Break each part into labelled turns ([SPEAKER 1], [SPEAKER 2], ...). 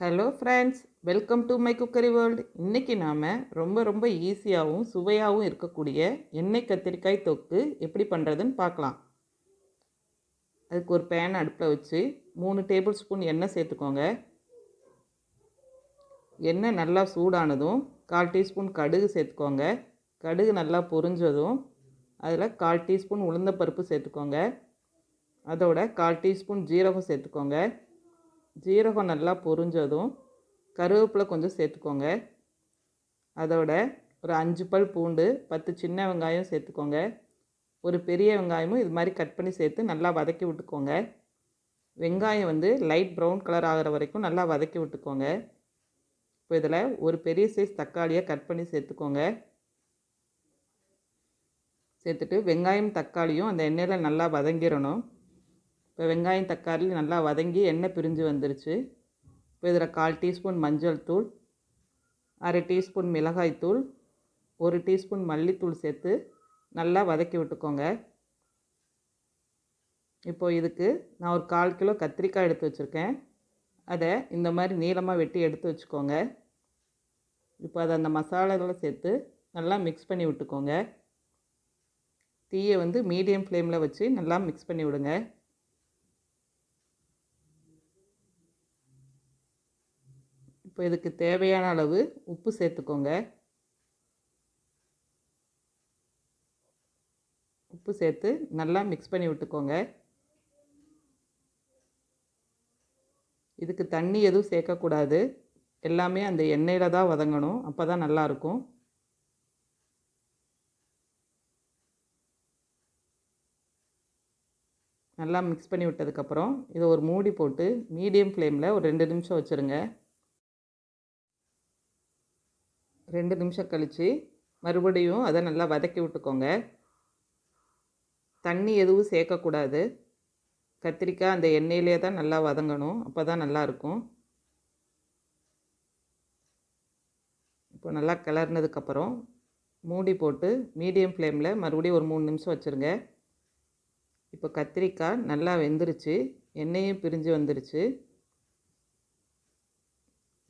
[SPEAKER 1] Hello friends welcome to my cookery world இன்றைக்கி நாம் ரொம்ப ரொம்ப ஈஸியாகவும் சுவையாகவும் இருக்கக்கூடிய எண்ணெய் கத்திரிக்காய் தொக்கு எப்படி பண்ணுறதுன்னு பார்க்கலாம். அதுக்கு ஒரு பேன் அடுப்பில் வச்சு மூணு டேபிள் ஸ்பூன் எண்ணெய் சேர்த்துக்கோங்க. எண்ணெய் நல்லா சூடானதும் கால் டீஸ்பூன் கடுகு சேர்த்துக்கோங்க. கடுகு நல்லா பொரிஞ்சதும் அதில் கால் டீஸ்பூன் உளுந்தப்பருப்பு சேர்த்துக்கோங்க. அதோட கால் டீஸ்பூன் ஜீரகம் சேர்த்துக்கோங்க. ஜீரகம் நல்லா பொரிஞ்சதும் கருவேப்பிலை கொஞ்சம் சேர்த்துக்கோங்க. அதோட ஒரு அஞ்சு பல் பூண்டு பத்து சின்ன வெங்காயம் சேர்த்துக்கோங்க. ஒரு பெரிய வெங்காயமும் இது மாதிரி கட் பண்ணி சேர்த்து நல்லா வதக்கி விட்டுக்கோங்க. வெங்காயம் வந்து லைட் ப்ரௌன் கலர் ஆகிற வரைக்கும் நல்லா வதக்கி விட்டுக்கோங்க. இப்போ இதில் ஒரு பெரிய சைஸ் தக்காளியை கட் பண்ணி சேர்த்துக்கோங்க. சேர்த்துட்டு வெங்காயம் தக்காளியும் அந்த எண்ணெயில் நல்லா வதங்கிடணும். இப்போ வெங்காயம் தக்காளி நல்லா வதங்கி எண்ணெய் பிரிஞ்சு வந்துருச்சு. இப்போ இதில் கால் டீஸ்பூன் மஞ்சள் தூள் அரை டீஸ்பூன் மிளகாய் தூள் ஒரு டீஸ்பூன் மல்லித்தூள் சேர்த்து நல்லா வதக்கி விட்டுக்கோங்க. இப்போது இதுக்கு நான் ஒரு கால் கிலோ கத்திரிக்காய் எடுத்து வச்சுருக்கேன். அதை இந்த மாதிரி நீளமாக வெட்டி எடுத்து வச்சுக்கோங்க. இப்போ அதை அந்த மசாலாகளை சேர்த்து நல்லா மிக்ஸ் பண்ணி விட்டுக்கோங்க. தீயை வந்து மீடியம் ஃப்ளேமில் வச்சு நல்லா மிக்ஸ் பண்ணி விடுங்க. இப்போ இதுக்கு தேவையான அளவு உப்பு சேர்த்துக்கோங்க. உப்பு சேர்த்து நல்லா மிக்ஸ் பண்ணி விட்டுக்கோங்க. இதுக்கு தண்ணி எதுவும் சேர்க்கக்கூடாது. எல்லாமே அந்த எண்ணெயில் தான் வதங்கணும். அப்போ தான் நல்லாயிருக்கும். நல்லா மிக்ஸ் பண்ணி விட்டதுக்கப்புறம் இதை ஒரு மூடி போட்டு மீடியம் ஃப்ளேமில் ஒரு ரெண்டு நிமிஷம் வச்சுருங்க. ரெண்டு நிமிஷம் கழித்து மறுபடியும் அதை நல்லா வதக்கி விட்டுக்கோங்க. தண்ணி எதுவும் சேர்க்கக்கூடாது. கத்திரிக்காய் அந்த எண்ணெயிலே தான் நல்லா வதங்கணும். அப்போ தான் நல்லாயிருக்கும். இப்போ நல்லா கிளறினதுக்கப்புறம் மூடி போட்டு மீடியம் ஃப்ளேமில் மறுபடியும் ஒரு மூணு நிமிஷம் வச்சுருங்க. இப்போ கத்திரிக்காய் நல்லா வெந்துருச்சு. எண்ணெயும் பிரிஞ்சு வந்துருச்சு.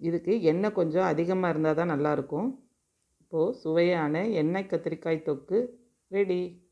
[SPEAKER 1] இதுக்கு எண்ணெய் கொஞ்சம் அதிகமாக இருந்தால் தான் நல்லாயிருக்கும் இப்போது சுவையான எண்ணெய் கத்திரிக்காய் தொக்கு ரெடி.